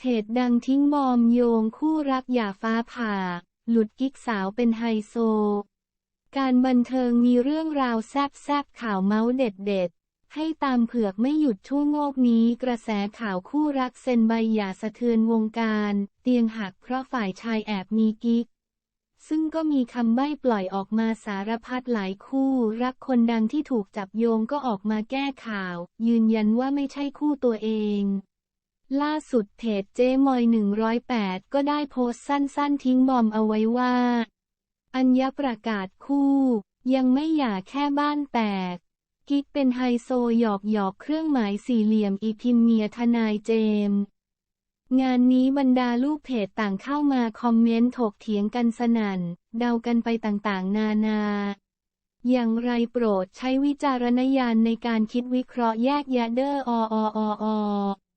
เพจดังทิ้งบอมโยงคู่รักอย่าฟ้าผ่า หลุดกิ๊กสาวเป็นไฮโซ การบันเทิงมีเรื่องราวแซบๆข่าวเมาส์เด็ดๆ ให้ตามเผือกไม่หยุดชั่วโงกนี้กระแสข่าวคู่รักเซนใบหย่าสะเทือนวงการ เตียงหักเพราะฝ่ายชายแอบมีกิ๊ก ซึ่งก็มีคำใบ้ปล่อยออกมาสารพัดหลายคู่รักคนดังที่ถูกจับโยงก็ออกมาแก้ข่าว ยืนยันว่าไม่ใช่คู่ตัวเอง ล่าสุดเพจเจมอย 108 ก็ได้โพสต์สั้นๆ ทิ้งบอมเอาไว้ว่า อัญญประกาศคู่ ยังไม่หย่าแค่บ้านแตก กิ๊กเป็นไฮโซหยอกหยอกเครื่องหมายสี่เหลี่ยมอีพิมเมียทนายเจม งานนี้บรรดาลูกเพจต่างเข้ามาคอมเมนต์ถกเถียงกันสนั่น เดากันไปต่างๆ นานา อย่างไรโปรดใช้วิจารณญาณในการคิดวิเคราะห์แยกแยะเด้ออออออ